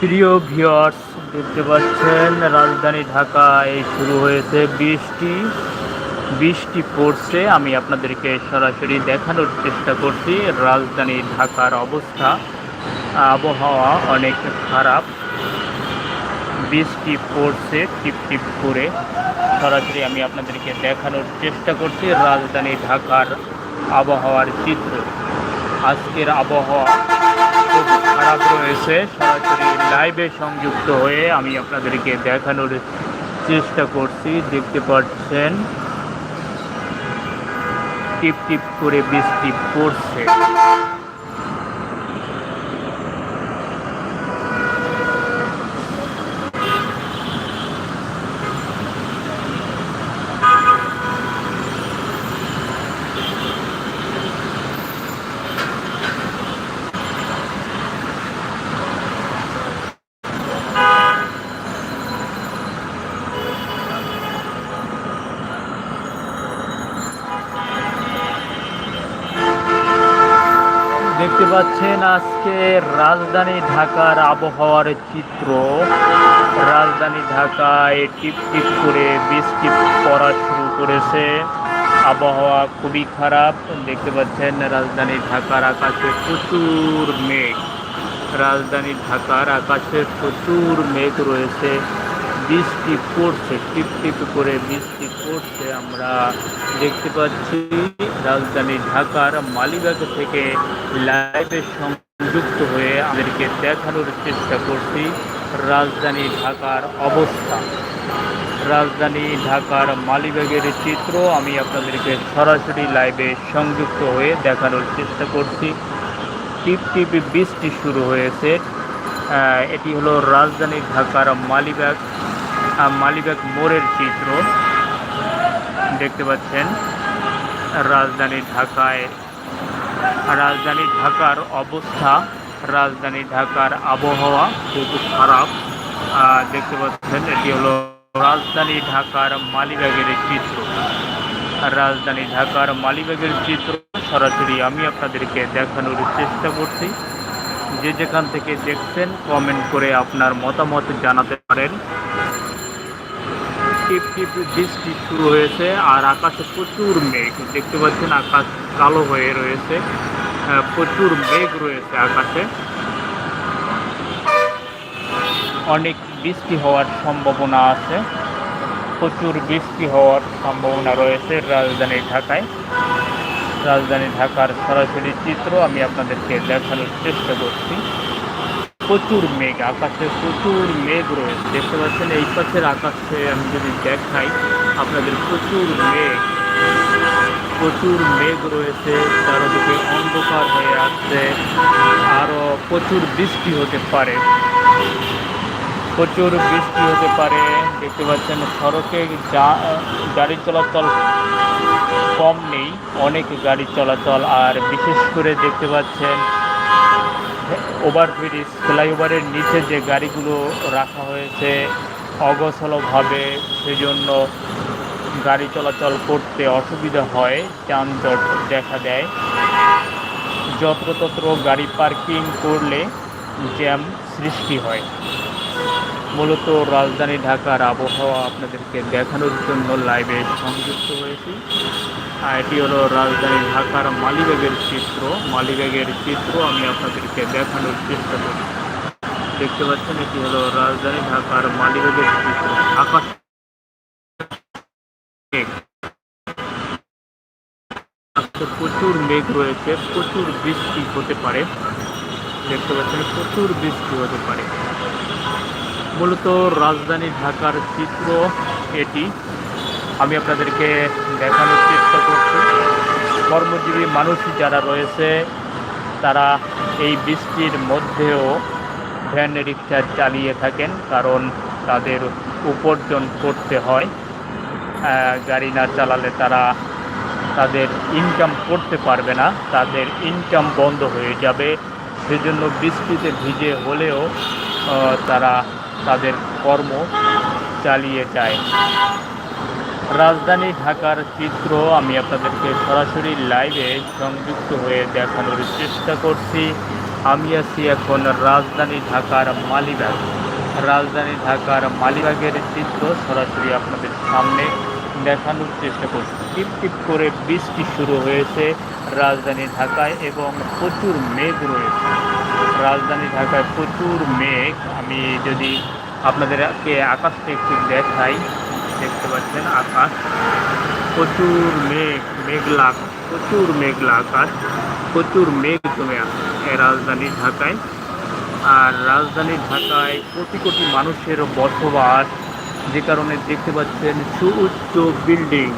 প্রিয় ভিউয়ার্স, দেখতে পাচ্ছেন, রাজধানী ঢাকায় শুরু হয়েছে বৃষ্টি। বৃষ্টি পড়ছে, আমি আপনাদেরকে সরাসরি দেখানোর চেষ্টা করছি, রাজধানী ঢাকার অবস্থা। আবহাওয়া অনেক খারাপ। বৃষ্টি পড়ছে, টিপ টিপ করে। সরাসরি আমি আপনাদেরকে দেখানোর চেষ্টা করছি, রাজধানী ঢাকার আবহাওয়ার চিত্র। আজকের আবহাওয়া খারাপ রয়েছে সরাসরি লাইভে সংযুক্ত হয়ে আমি আপনাদেরকে দেখানোর চেষ্টা করছি। দেখতে পাচ্ছেন, টিপ টিপ করে বৃষ্টি পড়ছে। দেখতে পাচ্ছেন আজকে রাজধানী ঢাকার আবহাওয়ার চিত্র। রাজধানী ঢাকায় টিপ টিপ করে বৃষ্টি পড়া শুরু করেছে। আবহাওয়া খুবই খারাপ। দেখতে পাচ্ছেন রাজধানী ঢাকার আকাশে প্রচুর মেঘ। রাজধানী ঢাকার আকাশে প্রচুর মেঘ রয়েছে। বৃষ্টি পড়ছে টিপ টিপ করে বৃষ্টি পড়ছে আমরা দেখতে পাচ্ছি রাজধানী ঢাকার মালিবাগ থেকে লাইভে সংযুক্ত হয়ে আমাদেরকে দেখানোর চেষ্টা করছি রাজধানী ঢাকার অবস্থা। রাজধানী ঢাকার মালিবাগের চিত্র আমি আপনাদেরকে সরাসরি লাইভে সংযুক্ত হয়ে দেখানোর চেষ্টা করছি। টিপ বৃষ্টি শুরু হয়েছে। এটি হলো রাজধানী ঢাকার মালিবাগ মালিবাগ মোড়ের চিত্র। দেখতে পাচ্ছেন, রাজধানী ঢাকায়। রাজধানী ঢাকার অবস্থা, রাজধানী ঢাকার আবহাওয়া খুব খারাপ। দেখতে পাচ্ছেন, এটি হলো রাজধানী ঢাকার মালিবাগের চিত্র। রাজধানী ঢাকার মালিবাগের চিত্র সরাসরি আমি আপনাদেরকে দেখানোর চেষ্টা করছি। যে যেখান থেকে দেখছেন কমেন্ট করে আপনার মতামত জানাতে পারেন। টিপ টিপ বৃষ্টি শুরু হয়েছে আর আকাশে প্রচুর মেঘ। দেখতে পাচ্ছেন আকাশ কালো হয়ে রয়েছে প্রচুর মেঘ রয়েছে আকাশে। অনেক বৃষ্টি হওয়ার সম্ভাবনা আছে। প্রচুর বৃষ্টি হওয়ার সম্ভাবনা রয়েছে রাজধানী ঢাকায়। রাজধানী ঢাকার সরাসরি চিত্র আমি আপনাদেরকে দেখানোর চেষ্টা করছি। প্রচুর মেঘ, আকাশে প্রচুর মেঘ রয়েছে। দেখতে পাচ্ছেন এই পাশের আকাশে আমি যদি দেখাই, আপনাদের প্রচুর মেঘ প্রচুর মেঘ রয়েছে, চারদিকে অন্ধকার হয়ে আসছে আরও প্রচুর বৃষ্টি হতে পারে। প্রচুর বৃষ্টি হতে পারে, দেখতে পাচ্ছেন সড়কে যা- গাড়ি চলাচল কম নেই, অনেক গাড়ি চলাচল, আর বিশেষ করে দেখতে পাচ্ছেন ওভারব্রিজ, ফ্লাইওভারের নিচে যে গাড়িগুলো রাখা হয়েছে, অগোছলভাবে সেজন্য গাড়ি চলাচল করতে অসুবিধা হয়, যানজট দেখা দেয়। যত্রতত্র গাড়ি পার্কিং করলে জ্যাম সৃষ্টি হয়। মূলত রাজধানী ঢাকার আবহাওয়া আপনাদেরকে দেখানোর জন্য লাইভে সংযুক্ত হয়েছি। এটি হলো রাজধানী ঢাকার মালিবাগের চিত্র। মালিবাগের চিত্র আমি আপনাদেরকে দেখানোর চেষ্টা করি। দেখতে পাচ্ছেন, এটি হলো রাজধানী ঢাকার মালিবাগের চিত্র। আকাশ প্রচুর মেঘ রয়েছে, প্রচুর বৃষ্টি হতে পারে। দেখতে পাচ্ছেন, প্রচুর বৃষ্টি হতে পারে। মূলত রাজধানী ঢাকার চিত্র এটি। আমি আপনাদেরকে দেখানোর চেষ্টা করছি। কর্মজীবী মানুষ যারা রয়েছে, তারা এই বৃষ্টির মধ্যেও ভ্যান রিক্সা চালিয়ে থাকেন কারণ তাদের উপার্জন করতে হয়। গাড়ি না চালালে তারা তাদের ইনকাম করতে পারবে না, তাদের ইনকাম বন্ধ হয়ে যাবে। সেজন্য বৃষ্টিতে ভিজে হলেও তারা তাদের কর্ম চালিয়ে যায়। রাজধানী ঢাকার চিত্র আমি আপনাদেরকে সরাসরি লাইভে সংযুক্ত হয়ে দেখানোর চেষ্টা করছি। আমি আছি এখন রাজধানী ঢাকার মালিবাগ। রাজধানী ঢাকার মালিবাগের চিত্র সরাসরি আপনাদের সামনে দেখানোর চেষ্টা করছি। টিপ টিপ করে বৃষ্টি শুরু হয়েছে রাজধানী ঢাকায় এবং প্রচুর মেঘ রয়েছে। রাজধানী ঢাকায় প্রচুর মেঘ। আমি যদি আপনাদেরকে আকাশটা একটু দেখাই, দেখতে পাচ্ছেন আকাশ। প্রচুর মেঘ, মেঘলা, প্রচুর মেঘলা আকাশ, প্রচুর মেঘ জমে আছে রাজধানী ঢাকায়। আর রাজধানী ঢাকায় কোটি কোটি মানুষের বসবাস, যে কারণে দেখতে পাচ্ছেন সুউচ্চ বিল্ডিং।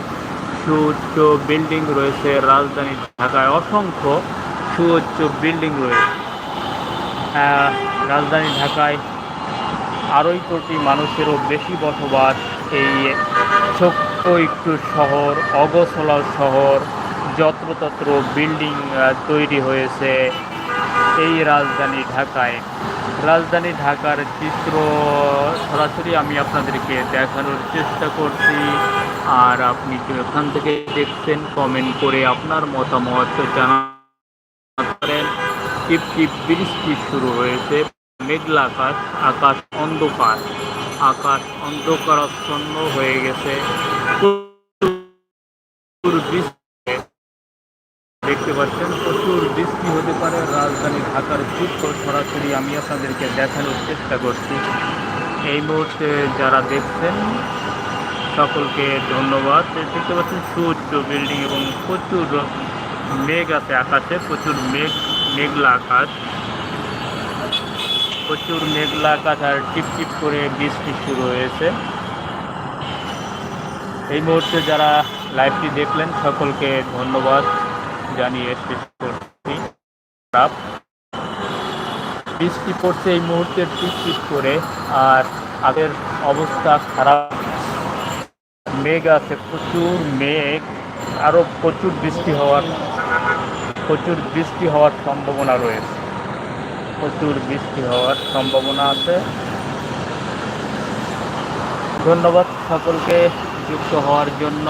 সুউচ্চ বিল্ডিং রয়েছে রাজধানী ঢাকায়। অসংখ্য সুউচ্চ বিল্ডিং রয়েছে। রাজধানী ঢাকায় আড়াই কোটি মানুষেরও বেশি বসবাস এই ছোট্ট একটু শহর, অগোছলা শহর, যত্রতত্র বিল্ডিং তৈরি হয়েছে এই রাজধানী ঢাকায়। রাজধানী ঢাকার চিত্র সরাসরি আমি আপনাদেরকে দেখানোর চেষ্টা করছি। আর আপনি এখান থেকে দেখছেন কমেন্ট করে আপনার মতামত জানাতে পারেন টিপ টিপ বৃষ্টি শুরু হয়েছে। মেঘলা আকাশ আকাশ অন্ধকার। আকাশ অন্ধকারাচ্ছন্ন হয়ে গেছে। দেখতে পাচ্ছেন, প্রচুর বৃষ্টি হতে পারে রাজধানী ঢাকার চিত্র সরাসরি। আমি আপনাদেরকে দেখানোর চেষ্টা করছি। এই মুহূর্তে যারা দেখছেন, সকলকে ধন্যবাদ। দেখতে পাচ্ছেন সুউচ্চ বিল্ডিং এবং প্রচুর মেঘ আছে আকাশে, প্রচুর মেঘ। মেঘলা আকাশ। প্রচুর মেঘলা আকাশ আর টিপ টিপ করে বৃষ্টি শুরু হয়েছে। এই মুহূর্তে যারা লাইভটি দেখলেন, সকলকে ধন্যবাদ জানিয়ে শেষ করছি। বৃষ্টি পড়ছে এই মুহূর্তে টিপ টিপ করে আর আগের অবস্থা খারাপ। মেঘ আছে, প্রচুর মেঘ আরও প্রচুর বৃষ্টি হওয়ার প্রচুর বৃষ্টি হওয়ার সম্ভাবনা রয়েছে। প্রচুর বৃষ্টি হওয়ার সম্ভাবনা আছে। ধন্যবাদ সকলকে যুক্ত হওয়ার জন্য।